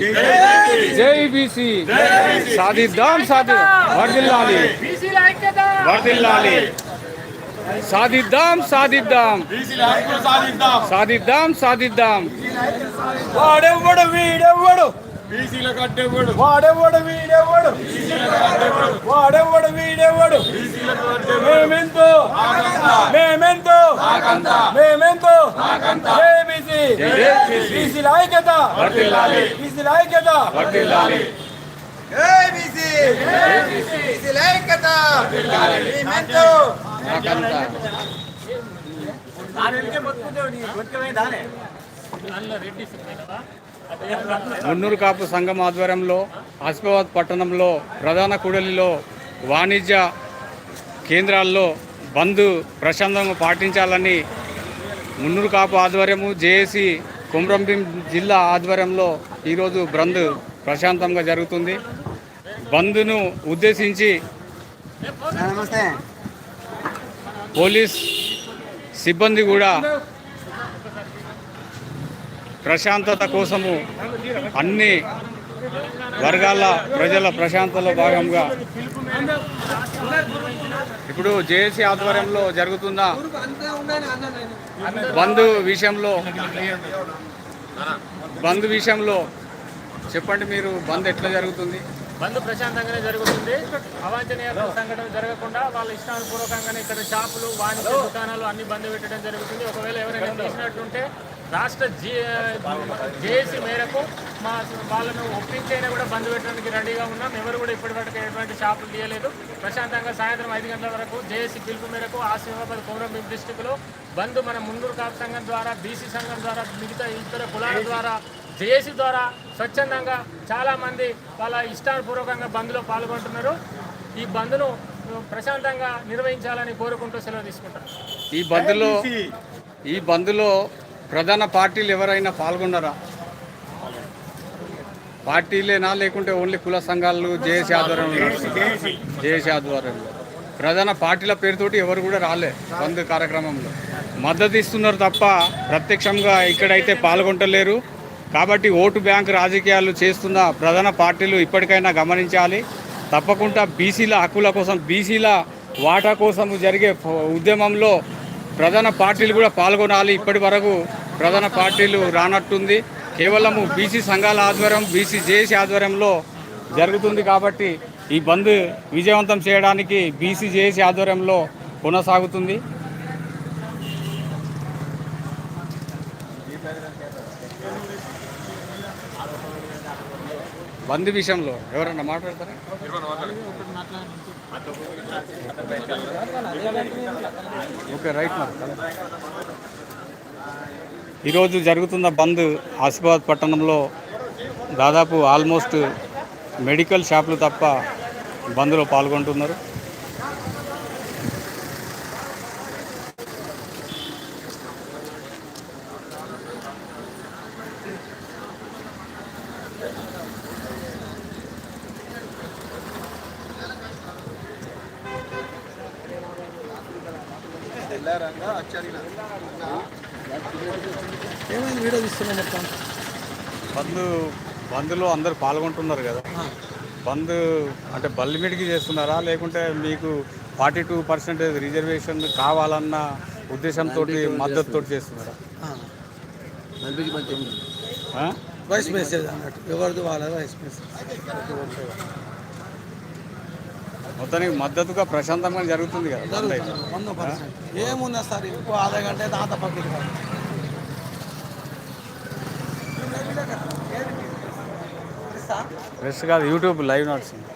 జై బీసీ. సాధిద్దాం సాధి వర్దిల్లాలి వర్దిల్లాలి సాధిద్దాం సాధిద్దాం. సాధిద్దాం సాధిద్దాం. వాడెవ్వడు వీడెవ్వడు. బీసీలకు అడ్డెవ్వడు వాడెవ్వడు వీడెవ్వడు. వాడెవ్వడు వీడెవ్వడు. మేమెంతో. మేమెంతో. మేమెంతో. బీసీల ఐక్యత! బీసీల ఐక్యత! ఐక్యత! మున్నూరు కాపు సంఘం ఆధ్వర్యంలో ఆసిఫాబాద్ పట్టణంలో ప్రధాన కూడలిలో వాణిజ్య కేంద్రాల్లో బంద్ ప్రశాంతంగా పాటించాలని మున్నూరు కాపు ఆధ్వర్యము జేఏసీ కుమ్రంభీం జిల్లా ఆధ్వర్యంలో ఈరోజు బంద్ ప్రశాంతంగా జరుగుతుంది. బంద్ను ఉద్దేశించి పోలీస్ సిబ్బంది కూడా ప్రశాంతత కోసము అన్ని వర్గాల ప్రజల ప్రశాంతలో భాగంగా ఇప్పుడు జేఏసీ ఆధ్వర్యంలో జరుగుతున్న బంద్ విషయంలో బంద్ విషయంలో చెప్పండి మీరు బంద్ ఎట్లా జరుగుతుంది? బంద్ ప్రశాంతంగానే జరుగుతుంది. అవాంఛనీయ సంఘటన జరగకుండా వాళ్ళ ఇష్టానుపూర్వకంగానే ఇక్కడ షాపులు వాణిజ్య దుకాణాలు అన్ని బంద్ పెట్టడం జరుగుతుంది. ఒకవేళ ఎవరైనా తీసినట్టుంటే రాష్ట్ర జీ జేఏసీ మేరకు మా వాళ్ళను ఒప్పించైనా కూడా బంద్ పెట్టడానికి రెడీగా ఉన్నాం. ఎవరు కూడా ఇప్పటివరకు ఎటువంటి షాపులు తీయలేదు. ప్రశాంతంగా సాయంత్రం ఐదు గంటల వరకు జేఏసీ పిలుపు మేరకు ఆసిఫాబాద్ కొమరంభీం డిస్టిక్లో బంద్ మన మున్నూరు కాపు సంఘం ద్వారా బీసీ సంఘం ద్వారా మిగతా ఇతర కులాల ద్వారా జేఏసీ ద్వారా స్వచ్ఛందంగా చాలామంది వాళ్ళ ఇష్టానుపూర్వకంగా బంద్లో పాల్గొంటున్నారు. ఈ బంద్ను ప్రశాంతంగా నిర్వహించాలని కోరుకుంటూ సెలవు తీసుకుంటారు ఈ బంద్లో ఈ బంద్లో ప్రధాన పార్టీలు ఎవరైనా పాల్గొన్నారా? పార్టీలేనా? లేకుంటే ఓన్లీ కుల సంఘాలు జేఏసీ ఆధ్వర్యంలో జేఏసీ ఆధ్వర్యంలో. ప్రధాన పార్టీల పేరుతోటి ఎవరు కూడా రాలే బంద్ కార్యక్రమంలో. మద్దతు ఇస్తున్నారు తప్ప ప్రత్యక్షంగా ఇక్కడైతే పాల్గొంటలేరు. కాబట్టి ఓటు బ్యాంక్ రాజకీయాలు చేస్తున్న ప్రధాన పార్టీలు ఇప్పటికైనా గమనించాలి. తప్పకుండా బీసీల హక్కుల కోసం బీసీల వాటా కోసం జరిగే ఉద్యమంలో ప్రధాన పార్టీలు కూడా పాల్గొనాలి. ఇప్పటి వరకు ప్రధాన పార్టీలు రానట్టుంది. కేవలము బీసీ సంఘాల ఆధ్వర్యం బీసీ జేఏసీ ఆధ్వర్యంలో జరుగుతుంది కాబట్టి ఈ బంద్ విజయవంతం చేయడానికి బీసీ జేఏసీ ఆధ్వర్యంలో కొనసాగుతుంది. బంద్ విషయంలో ఎవరన్నా మాట్లాడతారా? ఓకే రైట్ ఈరోజు జరుగుతున్న బంద్ ఆసిఫాబాద్ పట్టణంలో దాదాపు ఆల్మోస్ట్ మెడికల్ షాపులు తప్ప బంద్లో పాల్గొంటున్నారు. ఏమైంది? వీడియో తీస్తున్నా మొత్తం? బంద్ బంద్లో అందరు పాల్గొంటున్నారు కదా. బంద్ అంటే బల్లిమిడికి చేస్తున్నారా? లేకుంటే మీకు ఫార్టీ టూ పర్సెంటేజ్ రిజర్వేషన్ కావాలన్న ఉద్దేశంతో మద్దతుతో చేస్తున్నారా. ఆ? వాయిస్ మెసేజ్ అన్నట్టు. ఎవరిది వాళ్ళ మెసేజ్ మొత్తానికి మద్దతుగా ప్రశాంతంగా జరుగుతుంది కదా ఏముందా సార్ ఇంకో ఆధా గంట అయితే ఆత పబ్లిక్ ప్రెస్ కాదు యూట్యూబ్ లైవ్ నడుస్తుంది.